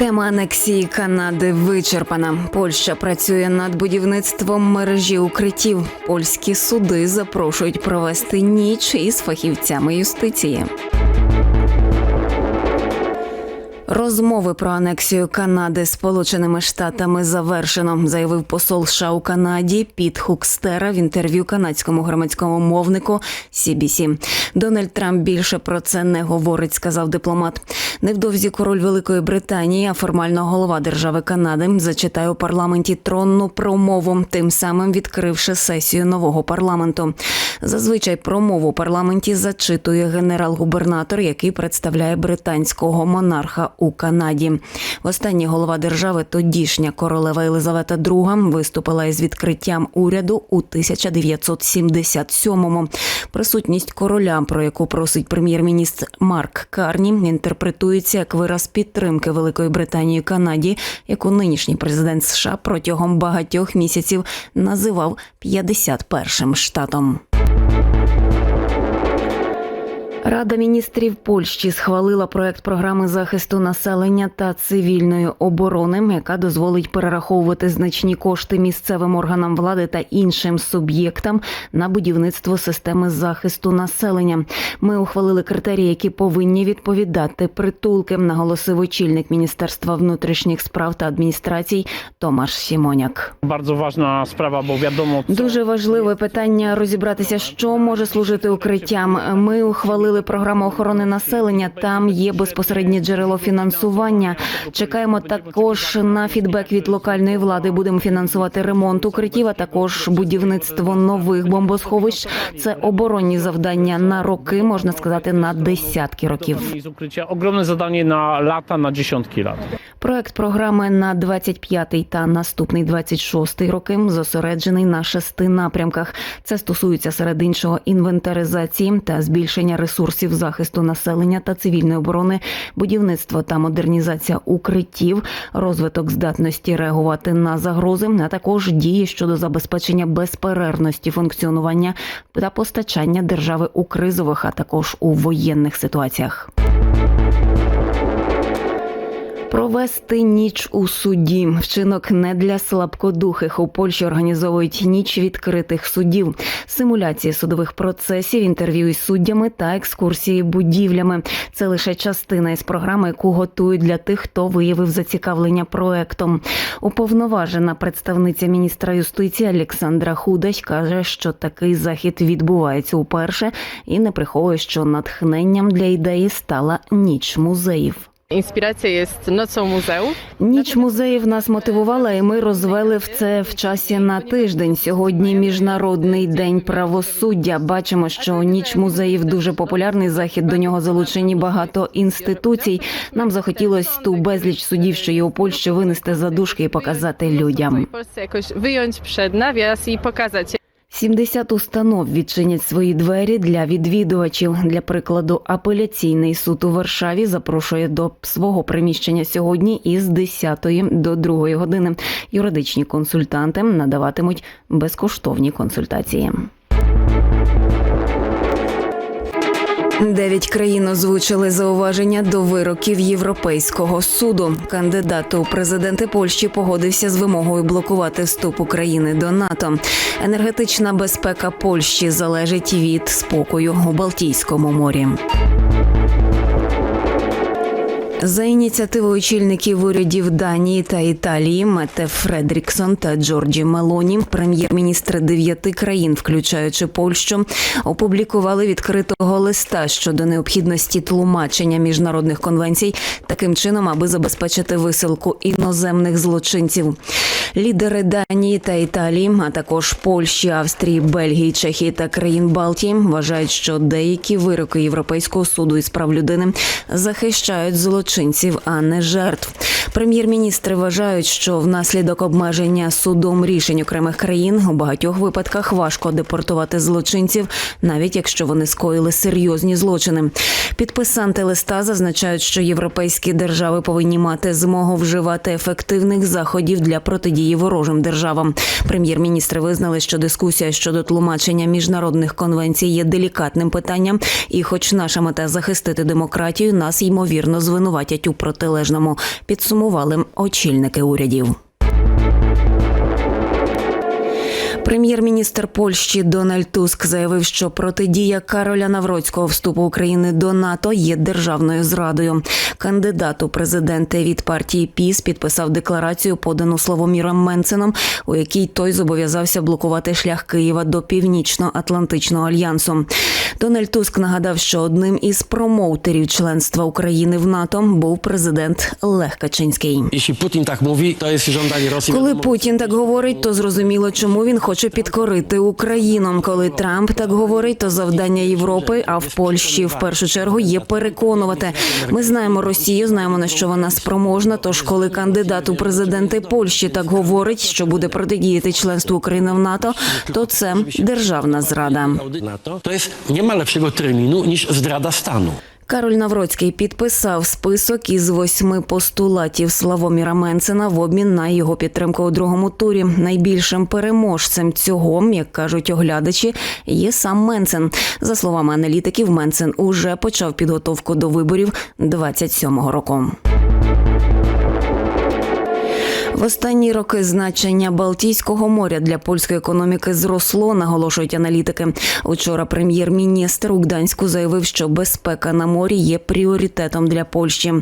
Тема анексії Канади вичерпана. Польща працює над будівництвом мережі укриттів. Польські суди запрошують провести ніч із фахівцями юстиції. Розмови про анексію Канади Сполученими Штатами завершено, заявив посол США у Канаді Піт Хукстера в інтерв'ю канадському громадському мовнику CBC. Дональд Трамп більше про це не говорить, сказав дипломат. Невдовзі король Великої Британії, а формально голова держави Канади, зачитає у парламенті тронну промову, тим самим відкривши сесію нового парламенту. Зазвичай промову у парламенті зачитує генерал-губернатор, який представляє британського монарха у Канаді. Востаннє голова держави, тодішня королева Єлизавета II, виступила із відкриттям уряду у 1977-му. Присутність короля, про яку просить прем'єр-міністр Марк Карні, інтерпретується як вираз підтримки Великої Британії Канаді, яку нинішній президент США протягом багатьох місяців називав 51-м штатом. Рада міністрів Польщі схвалила проект програми захисту населення та цивільної оборони, яка дозволить перераховувати значні кошти місцевим органам влади та іншим суб'єктам на будівництво системи захисту населення. Ми ухвалили критерії, які повинні відповідати притулки, наголосив очільник міністерства внутрішніх справ та адміністрацій Томаш Сімоняк. Ważna sprawa, bo wiadomo, co Дуже важливе питання розібратися, що може служити укриттям. Ми ухвалили програму охорони населення. Там є безпосереднє джерело фінансування. Чекаємо також на фідбек від локальної влади. Будемо фінансувати ремонт укриттів, а також будівництво нових бомбосховищ. Це оборонні завдання на роки, можна сказати, на десятки років. Ogromne zadanie na lata, na dziesiątki lat. Проект програми на 25-й та наступний 26-й роки зосереджений на шести напрямках. Це стосується серед іншого інвентаризації та збільшення ресурсів захисту населення та цивільної оборони, будівництво та модернізація укриттів, розвиток здатності реагувати на загрози, а також дії щодо забезпечення безперервності функціонування та постачання держави у кризових, а також у воєнних ситуаціях. Провести ніч у суді. Вчинок не для слабкодухих. У Польщі організовують ніч відкритих судів, симуляції судових процесів, інтерв'ю із суддями та екскурсії будівлями. Це лише частина із програми, яку готують для тих, хто виявив зацікавлення проектом. Уповноважена представниця міністра юстиції Олександра Худач каже, що такий захід відбувається уперше і не приховує, що натхненням для ідеї стала ніч музеїв. Inspiracja jest nocą muzeów. Ніч музеїв нас мотивувала, і ми розвели в це в часі на тиждень. Сьогодні міжнародний день правосуддя. Бачимо, що ніч музеїв дуже популярний захід. До нього залучені багато інституцій. Нам захотілось ту безліч судів, що є у Польщі, винести за дужки і показати людям. Wyjąć przed nawias i pokazać 70 установ відчинять свої двері для відвідувачів. Для прикладу, апеляційний суд у Варшаві запрошує до свого приміщення сьогодні із 10 до 2 години. Юридичні консультанти надаватимуть безкоштовні консультації. Дев'ять країн озвучили зауваження до вироків Європейського суду. Кандидат у президенти Польщі погодився з вимогою блокувати вступ України до НАТО. Енергетична безпека Польщі залежить від спокою у Балтійському морі. За ініціативою очільників урядів Данії та Італії Мете Фредріксон та Джорджі Мелоні, прем'єр-міністри дев'яти країн, включаючи Польщу, опублікували відкритого листа щодо необхідності тлумачення міжнародних конвенцій таким чином, аби забезпечити висилку іноземних злочинців. Лідери Данії та Італії, а також Польщі, Австрії, Бельгії, Чехії та країн Балтії вважають, що деякі вироки Європейського суду із прав людини захищають злочинців, а не жертв. Прем'єр-міністри вважають, що внаслідок обмеження судом рішень окремих країн у багатьох випадках важко депортувати злочинців, навіть якщо вони скоїли серйозні злочини. Підписанти листа зазначають, що європейські держави повинні мати змогу вживати ефективних заходів для протидії ворожим державам. Прем'єр-міністри визнали, що дискусія щодо тлумачення міжнародних конвенцій є делікатним питанням, і, хоч наша мета захистити демократію, нас ймовірно звинуватять у протилежному. Підсумували очільники урядів. Прем'єр-міністр Польщі Дональд Туск заявив, що протидія Кароля Навроцького вступу України до НАТО є державною зрадою. Кандидат у президенти від партії ПІС підписав декларацію, подану Славоміром Менценом, у якій той зобов'язався блокувати шлях Києва до Північно-Атлантичного альянсу. Дональд Туск нагадав, що одним із промоутерів членства України в НАТО був президент Лех Качинський. Jeśli Putin tak mówi, to jest żądanie Rosji. Коли Путін так говорить, то зрозуміло, чому він хоче підкорити Україну. Коли Трамп так говорить, то завдання Європи, а в Польщі в першу чергу є переконувати. Ми знаємо Росію, знаємо на що вона спроможна. Тож, коли кандидат у президенти Польщі так говорить, що буде протидіяти членству України в НАТО, то це державна зрада. To jest nie ma lepszego terminu niż zdrada stanu. Кароль Навроцький підписав список із восьми постулатів Славоміра Менцена в обмін на його підтримку у другому турі. Найбільшим переможцем цього, як кажуть оглядачі, є сам Менцен. За словами аналітиків, Менцен уже почав підготовку до виборів 27-го року. В останні роки значення Балтійського моря для польської економіки зросло, наголошують аналітики. Учора прем'єр-міністр у Гданську заявив, що безпека на морі є пріоритетом для Польщі.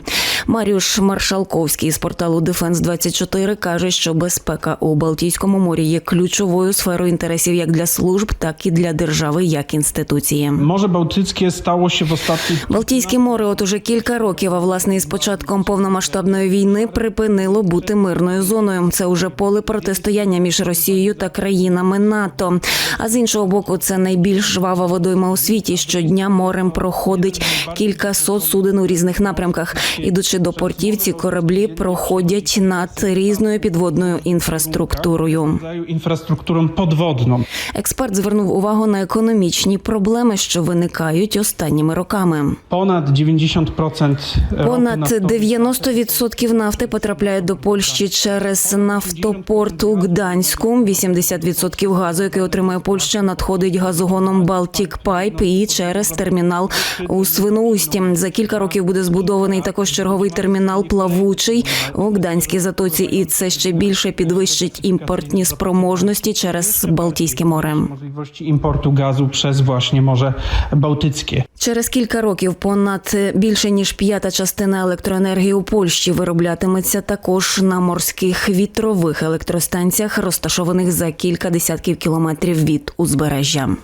Маріуш Маршалковський з порталу Дефенс 24 каже, що безпека у Балтійському морі є ключовою сферою інтересів як для служб, так і для держави як інституції. Morze Bałtyckie stało się w ostatnich Балтійське море от уже кілька років, а власне із початком повномасштабної війни припинило бути мирною зоною. Це уже поле протистояння між Росією та країнами НАТО. А з іншого боку, це найбільш жвава водойма у світі. Щодня морем проходить кількасот суден у різних напрямках. Ідучи до портів, ці кораблі проходять над різною підводною інфраструктурою. infrastrukturą podwodną. Експерт звернув увагу на економічні проблеми, що виникають останніми роками. Ponad 90% Понад naftowej 90% нафти потрапляє до Польщі через нафтопорт у Гданську. 80% газу, який отримує Польща, надходить газогоном Baltic Pipe і через термінал у Свиноусті. За кілька років буде збудований також черговий термінал плавучий у Гданській затоці, і це ще більше підвищить імпортні спроможності через Балтійське море. możliwości importu gazu przez właśnie Morze Bałtyckie. Через кілька років понад більше ніж п'ята частина електроенергії у Польщі вироблятиметься також на морських вітрових електростанціях, розташованих за кілька десятків кілометрів від узбережжя.